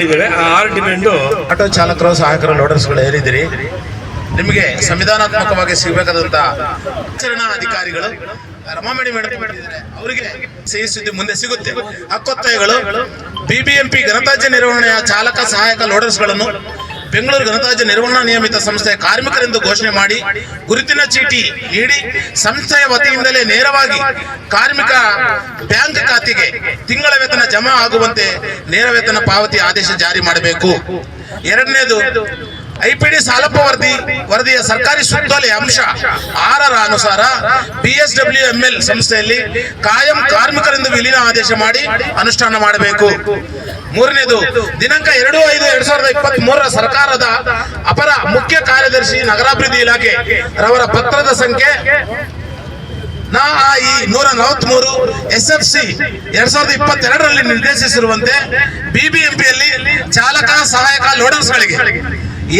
Demand ಇದೆ. ಆ ಆರು ಡಿಮ್ಯಾಂಡು ಆಟೋ ಚಾಲಕರು, ಸಹಾಯಕರು, ಲೋಡರ್ಸ್ಗಳು ಏರಿದಿರಿ ನಿಮಗೆ ಸಂವಿಧಾನಾತ್ಮಕವಾಗಿ ಸಿಗಬೇಕಾದಂತ ಆಚರಣಾ ಅಧಿಕಾರಿಗಳು, ರಮಾಮಣಿ ಮೇಡಮ್ ಅವರಿಗೆ ಸಿಹಿ ಸುದ್ದಿ ಮುಂದೆ ಸಿಗುತ್ತೆ. ಹಕ್ಕೊತ್ತಾಯಗಳು, ಬಿಬಿಎಂಪಿ ಗಣರಾಜ್ಯ ನಿರ್ವಹಣೆಯ ಚಾಲಕ, ಸಹಾಯಕ, ಲೋಡರ್ಸ್ಗಳನ್ನು ಬೆಂಗಳೂರು ಗಣರಾಜ್ಯ ನಿರ್ವಹಣಾ ನಿಯಮಿತ ಸಂಸ್ಥೆಯ ಕಾರ್ಮಿಕರೆಂದು ಘೋಷಣೆ ಮಾಡಿ ಗುರುತಿನ ಚೀಟಿ ನೀಡಿ ಸಂಸ್ಥೆಯ ವತಿಯಿಂದಲೇ ನೇರವಾಗಿ ಕಾರ್ಮಿಕ ಬ್ಯಾಂಕ್ ಖಾತೆಗೆ ತಿಂಗಳ ವೇತನ ಜಮಾ ಆಗುವಂತೆ ನೇರ ವೇತನ ಪಾವತಿ ಆದೇಶ ಜಾರಿ ಮಾಡಬೇಕು. ಎರಡನೇದು, ಐಪಿಡಿ ಸಾಲಪ್ಪ ವರದಿ ವರದಿಯ ಸರ್ಕಾರಿ ಸುತ್ತೋಲೆ ಅಂಶ ಆರರ ಅನುಸಾರ ಬಿಎಸ್ಡಬ್ಲ್ಯೂ ಎಂಎಲ್ ಸಂಸ್ಥೆಯಲ್ಲಿ ಕಾಯಂ ಕಾರ್ಮಿಕರೆಂದು ವಿಲೀನ ಆದೇಶ ಮಾಡಿ ಅನುಷ್ಠಾನ ಮಾಡಬೇಕು. ಮೂರನೇದು ದಿನಾಂಕ ಎರಡು ಐದು ಎರಡ್ ಸಾವಿರದ ಇಪ್ಪತ್ತ್ ಮೂರರ ಸರ್ಕಾರದ ಅಪರ ಮುಖ್ಯ ಕಾರ್ಯದರ್ಶಿ ನಗರಾಭಿವೃದ್ಧಿ ಇಲಾಖೆ ರವರ ಪತ್ರದ ಸಂಖ್ಯೆ ನಾ ಈ ನೂರ ನಲವತ್ಮೂರು ಎಸ್ ಎಫ್ ಸಿ ಎರಡ್ ಸಾವಿರದ ಇಪ್ಪತ್ತೆರಡರಲ್ಲಿ ನಿರ್ದೇಶಿಸಿರುವಂತೆ ಬಿಬಿಎಂಪಿಯಲ್ಲಿ ಚಾಲಕ ಸಹಾಯಕ ಲೋಡರ್ಸ್ಗಳಿಗೆ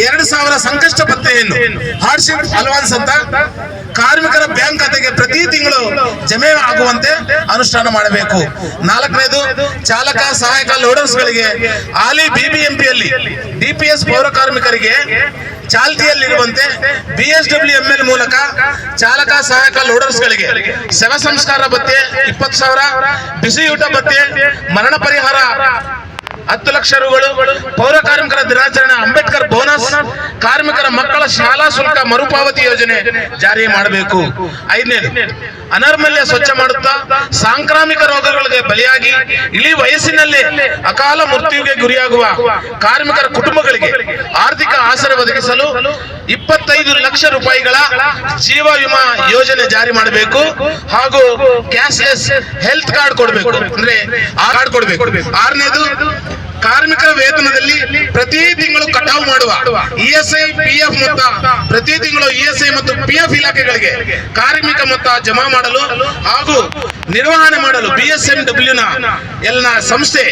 ಎರಡು ಸಾವಿರ ಸಂಕಷ್ಟ ಪತ್ತೆಯನ್ನು ಹಾರ್ಡ್ಶಿಪ್ ಅಲ್ವಾನ್ಸ್ ಅಂತ? ಕಾರ್ಮಿಕರ ಬ್ಯಾಂಕ್ ಖಾತೆಗೆ ಪ್ರತಿ ತಿಂಗಳು ಜಮೆ ಆಗುವಂತೆ ಅನುಷ್ಠಾನ ಮಾಡಬೇಕು. ನಾಲ್ಕನೇದು, ಚಾಲಕ ಸಹಾಯಕ ಲೋಡರ್ಸ್ ಗಳಿಗೆ ಹಾಲಿ ಬಿಬಿಎಂಪಿಯಲ್ಲಿ ಡಿಪಿಎಸ್ ಪೌರ ಕಾರ್ಮಿಕರಿಗೆ ಚಾಲ್ತಿಯಲ್ಲಿರುವಂತೆ ಬಿಎಸ್ಡಬ್ಲ್ಯೂ ಎಂಎಲ್ ಮೂಲಕ ಚಾಲಕ ಸಹಾಯಕ ಲೋಡರ್ಸ್ ಗಳಿಗೆ ಶವ ಸಂಸ್ಕಾರ ಭತ್ಯೆ ಇಪ್ಪತ್ತು ಸಾವಿರ, ಬಿಸಿಯೂಟ ಭತ್ತೆ ಮರಣ ಪರಿಹಾರ ಹತ್ತು ಲಕ್ಷ ರುಗಳು, ಪೌರ ಕಾರ್ಮಿಕರ ಮಕ್ಕಳ ಶಾಲಾ ಶುಲ್ಕ ಮರುಪಾವತಿ ಯೋಜನೆ ಜಾರಿ ಮಾಡಬೇಕು. ಐದನೇದು, ಅನರ್ಮಲ್ಯ ಸ್ವಚ್ಛ ಮಾಡುತ್ತಾ ಸಾಂಕ್ರಾಮಿಕ ರೋಗಗಳಿಗೆ ಬಲಿಯಾಗಿ ಇಳಿ ವಯಸ್ಸಿನಲ್ಲಿ ಅಕಾಲ ಮೃತ್ಯುವಿಗೆ ಗುರಿಯಾಗುವ ಕಾರ್ಮಿಕರ ಕುಟುಂಬಗಳಿಗೆ ಆರ್ಥಿಕ ಆಸರೆ ಒದಗಿಸಲು ಇಪ್ಪತ್ತೈದು ಲಕ್ಷ ರೂಪಾಯಿಗಳ ಜೀವ ವಿಮಾ ಯೋಜನೆ ಜಾರಿ ಮಾಡಬೇಕು ಹಾಗೂ ಕ್ಯಾಶ್ಲೆಸ್ ಹೆಲ್ತ್ ಕಾರ್ಡ್ ಕೊಡಬೇಕು. ಅಂದ್ರೆ ಆ ಕಾರ್ಡ್ ಕೊಡಬೇಕು. ಆರನೇದು ಕಾರ್ಮಿಕರ ವೇತನದಲ್ಲಿ ಪ್ರತಿ ತಿಂಗಳು ಕಟಾವು ಮಾಡುವ ಇಎಸ್ಐ ಪಿಎಫ್ ಮೊತ್ತ, ಪ್ರತಿ ತಿಂಗಳು ಇಎಸ್ಐ ಮತ್ತು ಪಿಎಫ್ ಇಲಾಖೆಗಳಿಗೆ ಕಾರ್ಮಿಕ ಮೊತ್ತ ಜಮಾ ಮಾಡಲು ಹಾಗೂ ನಿರ್ವಹಣೆ ಮಾಡಲು ಬಿಎಸ್ಎಂಡಬ್ಲ್ಯೂ ನ ಎಲ್ಲ ಸಂಸ್ಥೆ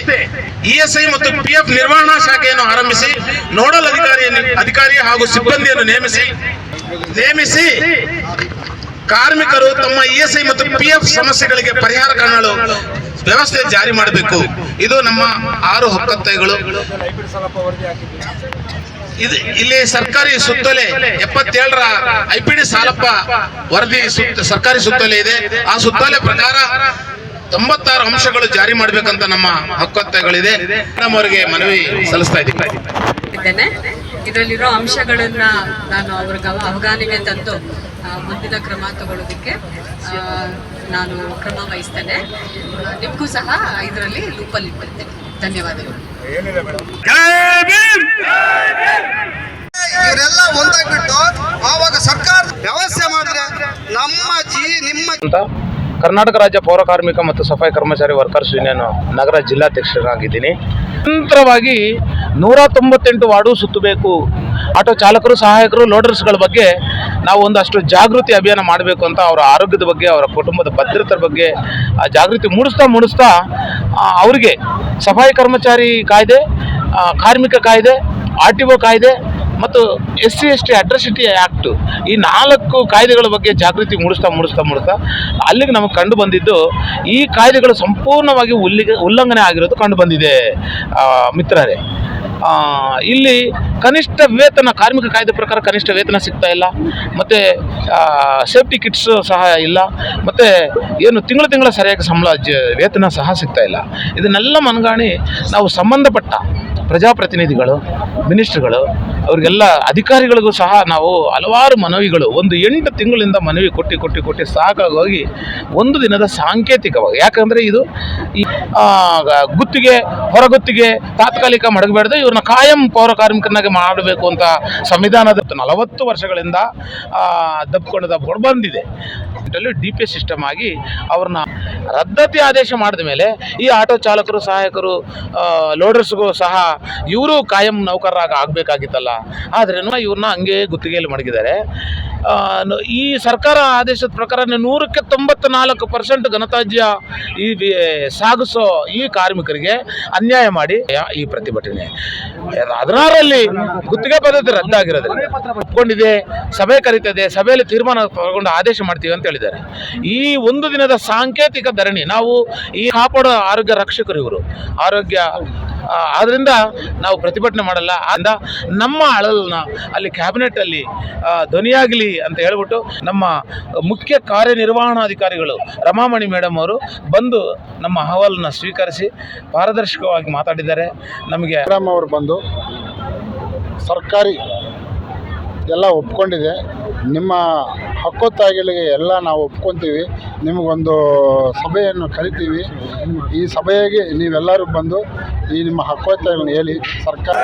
ಇಎಸ್ಐ ಮತ್ತು ಪಿಎಫ್ ನಿರ್ವಹಣಾ ಶಾಖೆಯನ್ನು ಆರಂಭಿಸಿ, ನೋಡಲ್ ಅಧಿಕಾರಿಯನ್ನು, ಅಧಿಕಾರಿ ಹಾಗೂ ಸಿಬ್ಬಂದಿಯನ್ನು ನೇಮಿಸಿ ನೇಮಿಸಿ ಕಾರ್ಮಿಕರು ತಮ್ಮ ಇಎಸ್ಐ ಮತ್ತು ಪಿಎಫ್ ಸಮಸ್ಯೆಗಳಿಗೆ ಪರಿಹಾರ ಕಾಣಲು ವ್ಯವಸ್ಥೆ ಜಾರಿ ಮಾಡಬೇಕು. ಇದು ನಮ್ಮ ಆರು ಹಕ್ಕತ್ತೈಗಳು ಇದು ಇಲ್ಲಿ ಸರ್ಕಾರಿ ಸುತ್ತೋಲೆ ಎಪ್ಪತ್ತೇಳರ ಐಪಿಡಿ ಸಾಲಪ್ಪ ವರದಿ ಸರ್ಕಾರಿ ಸುತ್ತೋಲೆ ಇದೆ. ಆ ಸುತ್ತೋಲೆ ಪ್ರಕಾರ ತೊಂಬತ್ತಾರು ಅಂಶಗಳು ಜಾರಿ ಮಾಡಬೇಕಂತ ನಮ್ಮ ಹಕ್ಕುತ್ತಗಳಿದೆ ನಮ್ಮವರಿಗೆ ಅವರಿಗೆ ಮನವಿ ಸಲ್ಲಿಸ್ತಾ ಇದ್ದೇನೆ. ಇದರಲ್ಲಿರೋ ಅಂಶಗಳನ್ನ ನಾನು ಅವ್ರ ಅವಗಾನಿಗೆ ತಂದು ಮುಂದಿನ ಕ್ರಮ ತಗೊಳ್ಳೋದಕ್ಕೆ ನಾನು ಕ್ರಮ ವಹಿಸ್ತೇನೆ. ನಿಮಗೂ ಸಹ ಇದರಲ್ಲಿ ಲೂಪಲ್ಲಿ ಇಟ್ಟಿರ್ತೇನೆ. ಧನ್ಯವಾದಗಳು. ಇವರೆಲ್ಲ ಒಂದಾಗ್ಬಿಟ್ಟು ಆವಾಗ ಸರ್ಕಾರ ವ್ಯವಸ್ಥೆ ಮಾಡಿದ್ರೆ ನಮ್ಮ ಜೀ ನಿಮ್ಮ ಕರ್ನಾಟಕ ರಾಜ್ಯ ಪೌರ ಕಾರ್ಮಿಕ ಮತ್ತು ಸಫಾಯಿ ಕರ್ಮಚಾರಿ ವರ್ಕರ್ಸ್ ಯೂನಿಯನ್ ನಗರ ಜಿಲ್ಲಾಧ್ಯಕ್ಷರಾಗಿದ್ದೀನಿ. ನಿರಂತರವಾಗಿ ನೂರ ತೊಂಬತ್ತೆಂಟು ವಾರ್ಡು ಸುತ್ತಬೇಕು. ಆಟೋ ಚಾಲಕರು, ಸಹಾಯಕರು, ಲೋಡರ್ಸ್ಗಳ ಬಗ್ಗೆ ನಾವು ಒಂದಷ್ಟು ಜಾಗೃತಿ ಅಭಿಯಾನ ಮಾಡಬೇಕು ಅಂತ ಅವರ ಆರೋಗ್ಯದ ಬಗ್ಗೆ, ಅವರ ಕುಟುಂಬದ ಭದ್ರತೆ ಬಗ್ಗೆ, ಆ ಜಾಗೃತಿ ಮೂಡಿಸ್ತಾ ಮೂಡಿಸ್ತಾ ಅವರಿಗೆ ಸಫಾಯಿ ಕರ್ಮಚಾರಿ ಕಾಯ್ದೆ ಕಾರ್ಮಿಕ ಕಾಯ್ದೆ, ಆರ್ ಟಿ ಒ ಕಾಯ್ದೆ ಮತ್ತು S C, S T atrocity act ಈ ನಾಲ್ಕು ಕಾಯ್ದೆಗಳ ಬಗ್ಗೆ ಜಾಗೃತಿ ಮೂಡಿಸ್ತಾ ಮೂಡಿಸ್ತಾ ಮೂಡಿಸ್ತಾ ಅಲ್ಲಿಗೆ ನಮಗೆ ಕಂಡು ಬಂದಿದ್ದು ಈ ಕಾಯ್ದೆಗಳು ಸಂಪೂರ್ಣವಾಗಿ ಉಲ್ಲಿಗೆ, ಉಲ್ಲಂಘನೆ ಆಗಿರೋದು ಕಂಡು ಬಂದಿದೆ ಮಿತ್ರರೇ. ಇಲ್ಲಿ ಕನಿಷ್ಠ ವೇತನ, ಕಾರ್ಮಿಕ ಕಾಯ್ದೆ ಪ್ರಕಾರ ಕನಿಷ್ಠ ವೇತನ ಸಿಗ್ತಾ ಇಲ್ಲ, ಮತ್ತು ಸೇಫ್ಟಿ ಕಿಟ್ಸ್ ಸಹ ಇಲ್ಲ, ಮತ್ತು ಏನು ತಿಂಗಳು ತಿಂಗಳ ಸರಿಯಾಗಿ ಸಂಬಳ ವೇತನ ಸಹ ಸಿಗ್ತಾ ಇಲ್ಲ. ಇದನ್ನೆಲ್ಲ ಮನಗಾಣಿ ನಾವು ಸಂಬಂಧಪಟ್ಟ ಪ್ರಜಾಪ್ರತಿನಿಧಿಗಳು, ಮಿನಿಸ್ಟ್ರುಗಳು ಅವರಿಗೆಲ್ಲ ಅಧಿಕಾರಿಗಳಿಗೂ ಸಹ ನಾವು ಹಲವಾರು ಮನವಿಗಳು, ಒಂದು ಎಂಟು ತಿಂಗಳಿಂದ ಮನವಿ ಕೊಟ್ಟು ಕೊಟ್ಟು ಕೊಟ್ಟು ಸಾಕಾಗೋಗಿ ಒಂದು ದಿನದ ಸಾಂಕೇತಿಕವಾಗಿ. ಯಾಕಂದರೆ ಇದು ಈ ಗುತ್ತಿಗೆ, ಹೊರಗುತ್ತಿಗೆ ತಾತ್ಕಾಲಿಕ ಮಡಗಬೇಡದೆ, ಇವ್ರನ್ನ ಕಾಯಂ ಪೌರ ಕಾರ್ಮಿಕರನ್ನಾಗಿ ಮಾಡಬೇಕು ಅಂತ ಸಂವಿಧಾನದ ನಲವತ್ತು ವರ್ಷಗಳಿಂದ ದಬ್ಕೊಂಡು ದಬ್ಕೊಂಡು ಬಂದಿದೆ ಡಿ ಪಿ ಸಿಸ್ಟಮ್ ಆಗಿ ಅವ್ರನ್ನ ರದ್ದತಿ ಆದೇಶ ಮಾಡಿದ ಮೇಲೆ ಈ ಆಟೋ ಚಾಲಕರು, ಸಹಾಯಕರು ಲೋಡರ್ಸ್ಗೂ ಸಹ ಇವರು ಕಾಯಂ ನೌಕರರಾಗ ಆಗಬೇಕಾಗಿತ್ತಲ್ಲ. ಆದರೆ ಇವ್ರನ್ನ ಹಂಗೆ ಗುತ್ತಿಗೆಯಲ್ಲಿ ಮಡಗಿದ್ದಾರೆ. ಈ ಸರ್ಕಾರ ಆದೇಶದ ಪ್ರಕಾರ ನೂರಕ್ಕೆ ತೊಂಬತ್ತ ನಾಲ್ಕು ಪರ್ಸೆಂಟ್ ಘನತಾಜ್ಯ ಈ ಸಾಗಿಸೋ ಈ ಕಾರ್ಮಿಕರಿಗೆ ಅನ್ಯಾಯ ಮಾಡಿ ಈ ಪ್ರತಿಭಟನೆ. ಹದಿನಾರರಲ್ಲಿ ಗುತ್ತಿಗೆ ಪದ್ಧತಿ ರದ್ದಾಗಿರೋದ್ರಿಂದ ಒಪ್ಕೊಂಡಿದೆ, ಸಭೆ ಕರೀತದೆ, ಸಭೆಯಲ್ಲಿ ತೀರ್ಮಾನ ತಗೊಂಡು ಆದೇಶ ಮಾಡ್ತೀವಿ ಅಂತ ಹೇಳಿದ್ದಾರೆ. ಈ ಒಂದು ದಿನದ ಸಾಂಕೇತಿಕ ಧರಣಿ. ನಾವು ಈ ಕಾಪಾಡೋ ಆರೋಗ್ಯ ರಕ್ಷಕರು ಇವರು. ಆರೋಗ್ಯ ಆದ್ದರಿಂದ ನಾವು ಪ್ರತಿಭಟನೆ ಮಾಡಲ್ಲ. ಅಂದ ನಮ್ಮ ಅಳಲನ್ನ ಅಲ್ಲಿ ಕ್ಯಾಬಿನೆಟಲ್ಲಿ ಧ್ವನಿಯಾಗಲಿ ಅಂತ ಹೇಳ್ಬಿಟ್ಟು ನಮ್ಮ ಮುಖ್ಯ ಕಾರ್ಯನಿರ್ವಹಣಾಧಿಕಾರಿಗಳು ರಮಾಮಣಿ ಮೇಡಮ್ ಅವರು ಬಂದು ನಮ್ಮ ಅಹವಾಲನ್ನ ಸ್ವೀಕರಿಸಿ ಪಾರದರ್ಶಕವಾಗಿ ಮಾತಾಡಿದ್ದಾರೆ. ನಮಗೆ ಮೇಡಮ್ ಅವರು ಬಂದು ಸರ್ಕಾರಿ ಎಲ್ಲ ಒಪ್ಕೊಂಡಿದೆ. ನಿಮ್ಮ ಹಕ್ಕೊತ್ತಾಗಿಗಳಿಗೆ ಎಲ್ಲ ನಾವು ಒಪ್ಕೊತೀವಿ. ನಿಮಗೊಂದು ಸಭೆಯನ್ನು ಕರಿತೀವಿ. ಈ ಸಭೆಗೆ ನೀವೆಲ್ಲರೂ ಬಂದು ಈ ನಿಮ್ಮ ಹಕ್ಕೊತ್ತಾಯಗಳನ್ನು ಹೇಳಿ ಸರ್ಕಾರ